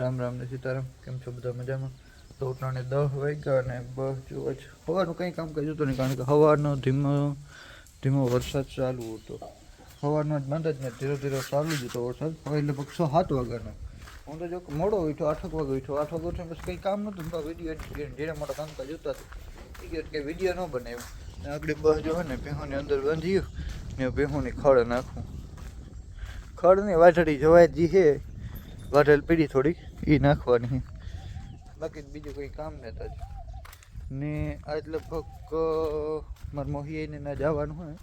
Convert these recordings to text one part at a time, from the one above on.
રામ રામ ને સીતારામ. કેમ છો બધા મજામાં? તો ઉઠાણે દસ વાગ્યા અને બસ જો જ સવારનું કંઈ કામ કર્યું હતું નહીં, કારણ કે હવાનો ધીમો ધીમો વરસાદ ચાલુ હતો. હવાનો જ બંધ જ ને ધીરે ધીરે ચાલુ જ હતો વરસાદ. હવે લગભગ છ સાત વાગ્યાનો. હું તો જો મોડો ઉઠ્યો આઠક વાગે ઉઠ્યો. આઠ વાગે ઉઠીને બસ કંઈ કામ નહોતું. વીડિયો એડિટ કરીને કામ મોટા કામકાજ જોતા હતા. કે વીડિયો ન બનાવ્યો. ને આગળ બસ જો ને ભેહોની અંદર બાંધ્યું ને ભેહોની ખડ નાખું. ખડની વાઢળી જવાય જ છે વાઢેલ પીડી થોડીક. એ નાખવાની. બાકી બીજું કંઈ કામ જ. ને આજ લગભગ મારા મોહિયાઈને ના જવાનું હોય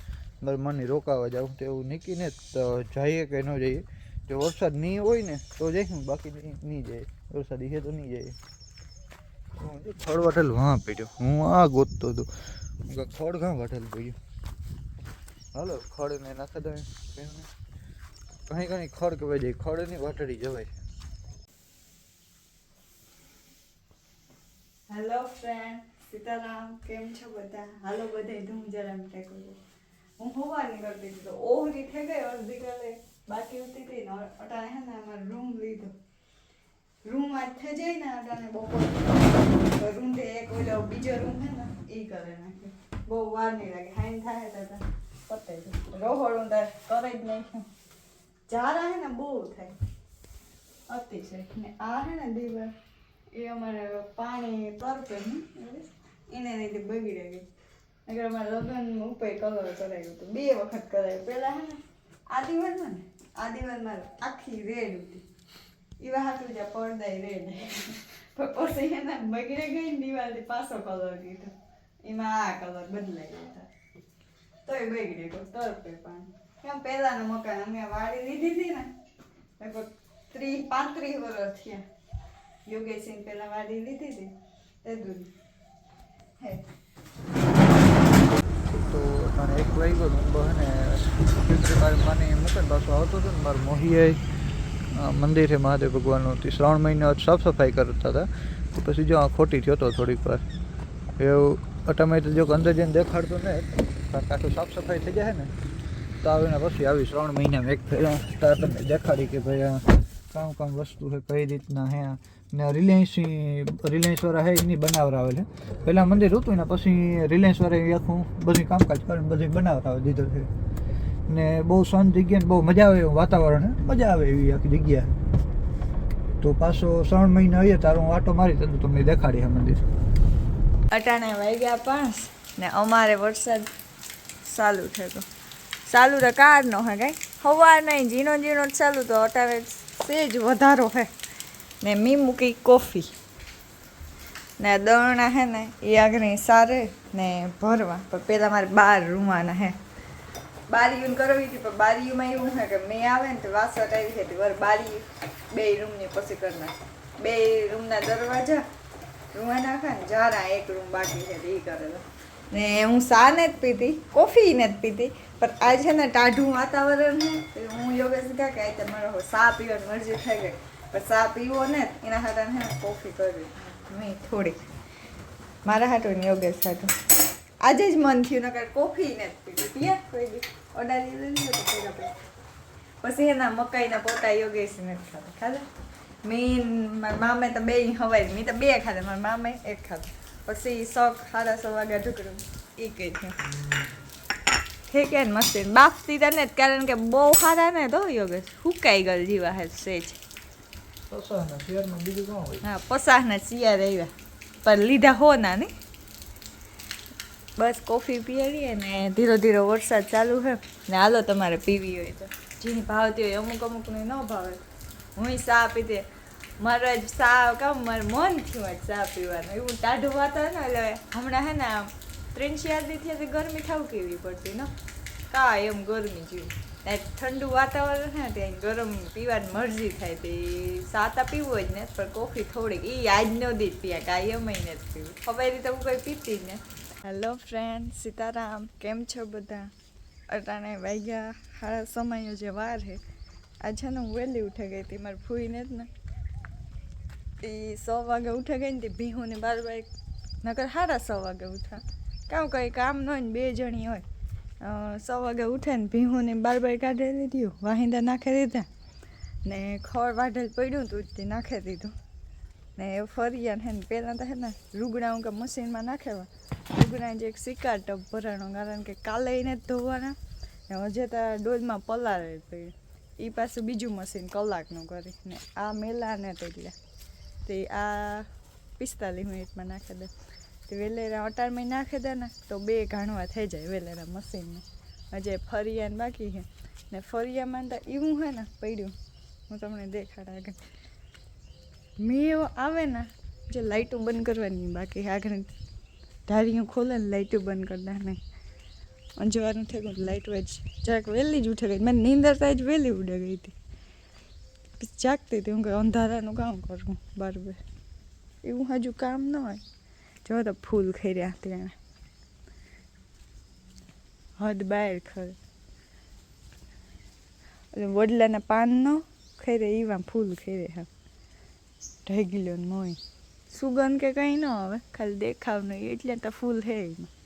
મારે મને રોકાવા જાઉં તો એવું નીકળીને તો જઈએ કે ન જઈએ. જો વરસાદ નહીં હોય ને તો જઈશું બાકી નહીં નહીં જાય. વરસાદ છે તો નહીં જાય. ખડ વાટેલ વાં પીડ્યો. હું આ ગોતતો હતો. ખડ ઘા વાટેલ પીડ્યો. હાલો ખડ ને નાખી દઉં. કઈ ઘણી ખડ કહેવાય જાય ખડની વાટડી જવાય. હેલો ફ્રેન્ડ સીતારામ, કેમ છો બધા? હાલો બધા ધૂમ જરા મીઠા કરો હું હોવાની કરતી હતી, તો ઓહરી થઈ ગઈ અડધી કલે બાકી ઉતી હતી ને અટાણે હે ને, અમારે રૂમ લીધો. રૂમ આજ થઈ જાય ને, અટાણે બપોર. રૂમ તે એક ઓલો બીજો રૂમ હે ને એ કરે નાખે બહુ વાર નહીં લાગે. હાઈન થાય તો પતે છે રોહડું તાર કરે જ નહીં. જારા હે ને, બહુ થાય. અતિશય. ને આ હે ને દીવાર એ અમારે પાણી તરફે એને લીધે બગડી ગઈ નકર અમારે લગ્ન ઉપર કલર કરાયું હતું. બે વખત કરાયું. પેલા હે ને આ ને આ દિવાલમાં આખી રેડ હતી. એવા હાથું જ્યાં પડદા રેડ પણ પછી એના બગડી ગઈ ને દિવાલથી પાછો કલર દીધો એમાં આ કલર બદલાઈ ગયો તો તોય બગડી ગયો તરપે પાણી. કેમ પહેલાનું મકાન અમે વાડી લીધી હતી ને, લગભગ ત્રીસ પાંત્રીસ વર્ષ થયા. યોગેશિંગ પેલા વાડી લીધી હતી તે દૂધ. હે. તો મને એક વાગ્યો ને બહને મારી માની મૂકે પાછું આવતો હતો ને, મારું મોહીએ મંદિર મહાદેવ ભગવાનનું, તે શ્રાવણ મહિના સાફ સફાઈ કરતા હતા. તો પછી જો આ ખોટી થયો હતો થોડીક વાર. એવું અટામે તો જો અંદર જઈને દેખાડતો ને આખું સાફ સફાઈ થઈ જાય ને, તો આવીને પછી આવી શ્રાવણ મહિનામાં એક ફેરા. તમને દેખાડી કે ભાઈ કામ કામ વસ્તુ છે, કઈ રીતના હે ને રિલાયન્સ રિલાયન્સ વાળા હે એની બનાવરાવે છે. પહેલાં મંદિર હતું ને પછી રિલાયન્સ વાળા એ આખું બધું કામકાજ કરીને બધું બનાવરાવે દીધું છે. ને બહુ શાંત જગ્યા ને બહુ મજા આવે એવું વાતાવરણ મજા આવે એવી આખી જગ્યા. તો પાછો શ્રાવણ મહિના આવીએ તારો હું આટો મારી તો તમને દેખાડી આ મંદિર. અટાણે વાગ્યા પાંચ ને અમારે વરસાદ ચાલુ થયો ચાલુ તો કાર નો હે કઈ. હવાર નહીં, ઝીણો ઝીણો જ ચાલુ તો અટાણે સેજ વધારો હે. ને મી મૂકી કોફી. ને દળણા હે ને, એ આગળ સારે ને ભરવા. પણ પહેલાં મારે બાર રૂમાના હે. બારીયું કરવી હતી, પણ બારીયુંમાં એવું છે કે મેં આવે ને તો વાસટ આવી છે વર બારી બે રૂમની પછી કરી નાખે. બે રૂમના દરવાજા રૂવા નાખે ને જારા એક રૂમ બાકી છે એ કરેલો ને હું સા ને જ પીતી, કોફી ને જ પીતી, પણ આ છે ને ટાઢું વાતાવરણ છે હું યોગેશ કહે કે આજે મારો સા પીવાની મરજી થઈ ગઈ. પણ સા પીવો ને એના છે ને કોફી કરવી મેં થોડીક મારા હાટું ને યોગેશ હાટું. આજે જ મન થયું, નકર કોફી ને જ પીધી પીએ, કોઈ દી. ઓડારી લીધી તો પેલા પછી. એના મકાઈના પોતા યોગેશ ને જ ખાધા? મેં, મારા મામે તો બે હવાઈ, મેં તો બે ખાધા, મારા મામે એક ખાધા. પછી શોખ સારા સો વાગ્યા ઢુકડું એ કઈ છે. હે કે ને મસ્તી. બાફ દીધા ને જ કારણ કે બહુ સારા ને તો યોગેશ. હુકાઈ ગયેલ જીવા હે સેજ. હા પસાહના શિયાર આવ્યા. પણ લીધા હો ના નહીં બસ કોફી પીએવીએ ને ધીરો ધીરો વરસાદ ચાલુ છે ને હાલો તમારે પીવી હોય તો. જેની ભાવતી હોય અમુક અમુકને ન ભાવે. હું ચા પીતે. મારે જ સાવ કામ, મારે મન થયું આજ ચા પીવાનું. એવું ટાઢું વાતાવરણ એટલે હમણાં હે ને આમ ત્રણ ચાર હજી ગરમી થાવ કેવી પડતી, ને? કા એમ ગરમી જેવી. ઠંડુ વાતાવરણ છે ત્યાં ગરમ પીવાની મરજી થાય તે. સાતા પીવું જ ને પણ કોફી થોડીક એ આજનો દી જ એ મહિને જ પીવું. હવે રીતે હું કંઈ પીતી જ ને હેલો ફ્રેન્ડ સીતારામ, કેમ છો બધા? અટાણે વાગ્યા સારા સમયો જે વાર હે આ છે ને હું વહેલી ઉઠે ગઈ હતી, મારી ફૂઈને જ ને. એ સો વાગે ઉઠે ગઈ ને તે ભીહુને બાર બાર નકર સારા સો વાગે ઉઠા. કામ કંઈ કામ ન હોય ને બે જણી હોય. સો વાગે ઉઠે ને ભીહુને બાર બાર કાઢી લીધું, વાહિંદા નાખી દીધા. ને ખોળ વાઢેલ પડ્યું તું તે નાખી દીધું. ને એ ફરી હે ને પહેલાં તો હે ને રૂગડા હું કે મશીનમાં નાખેવા રૂગડા જે એક સિક્કા ટપ ભરાણો કારણ કે કાલે એને જ ધોવાના. ને હજે તો ડોલમાં પલાળે પડ્યું. એ પાછું બીજું મશીન કલાકનું કરી. ને આ મેલા ને તે એટલે. તે આ પિસ્તાલીસ મિનિટમાં નાખી દે. તે વેલેરા અટારમાં નાખી દે ને, તો બે ઘાણવા થઈ જાય વેલેરા મશીનમાં હજે ફરિયાન બાકી છે. ને ફરિયામાં તો એવું હે ને પડ્યું. હું તમને દેખાડ આગળ. મેં આવે ને, જે લાઇટો બંધ કરવાની બાકી આગળ. ધારીઓ ખોલે ને લાઇટો બંધ કરતા નહીં અંજવાનું થઈ ગયું લાઇટ વેજ જરાક વહેલી જ ઉઠે ગઈ. મને નીંદર થાય જ વહેલી ઉડે ગઈ હતી. પછી જાગતી હતી હું કે અંધારાનું કામ કરું બરાબર એવું હજુ કામ ન હોય જો તો ફૂલ ખર્યા ત્યાં હદ બહાર ખર વડલાના પાનનો ખરે એવા ફૂલ ખરે હા ઢગલો મોય સુગંધ કે કંઈ ન આવે ખાલી દેખાવ નહીં એટલે તો ફૂલ હે એમાં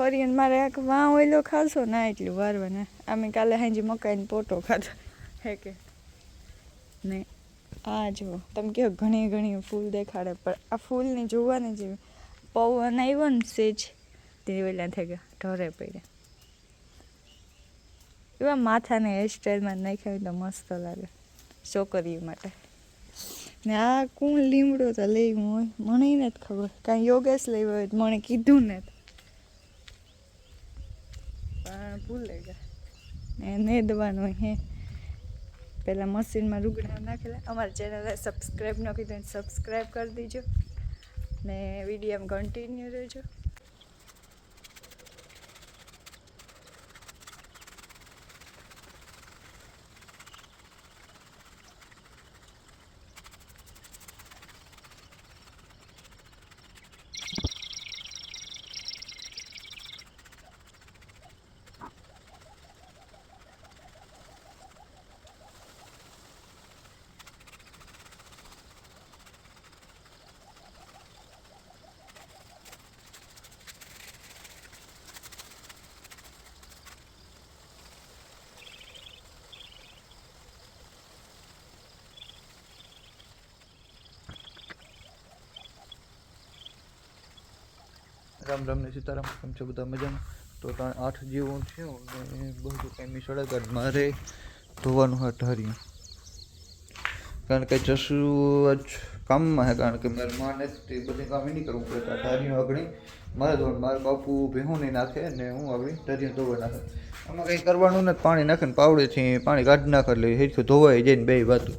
ફરી અને મારે આખ વાં ઓઈલો ખાશો ના એટલું વારવાના અમે કાલે હાંજી મકાઈને પોટો ખાધો. હે કે? ને આ જુઓ તમે કહો ઘણી ઘણી ફૂલ દેખાડે, પણ આ ફૂલની જોવાની જેવી પવન આવ્યો ને સેજ, તે વેલા થઈ ગયા, ઢોરે પડ્યા. એવા માથાને હેરસ્ટાઈલમાં નાખ્યા હોય તો મસ્ત લાગે, છોકરીઓ માટે. ને આ કોણ લીમડો તો લેવું હોય, મને નથી ખબર. કાંઈ યોગેશ લેવો હોય મને કીધું ને ભૂલે ગયા ને નેદવાનું હે. પહેલાં મશીનમાં રૂગડા નાખેલા. અમારી ચેનલને સબસ્ક્રાઈબ ન કીધું સબસ્ક્રાઈબ કરી દીજો. ને વીડિયો કન્ટિન્યુ રહેજો. રામ રામ ને સીતારામ કેમ છો, બધા મજામાં. તો ત્રણ આઠ જેવું થયું ને બધું કાંઈ સળગાડ મારે ધોવાનું હા ઢાર્યું કારણ કે જશું કામમાં હે, કારણ કે મારે માને તે બધી કામ નહીં કરવું પડે, તો ઢાર્યું આગળ મારે ધોવાનું, મારા બાપુ ભેહું નહીં નાખે ને હું આગળ ઢાર્યું ધોવા નાખે. આમાં કંઈ કરવાનું નથી, પાણી નાખે ને પાવડેથી પાણી કાઢી નાખે એટલે હેરખું ધોવાઈ જાય ને બે વાતું.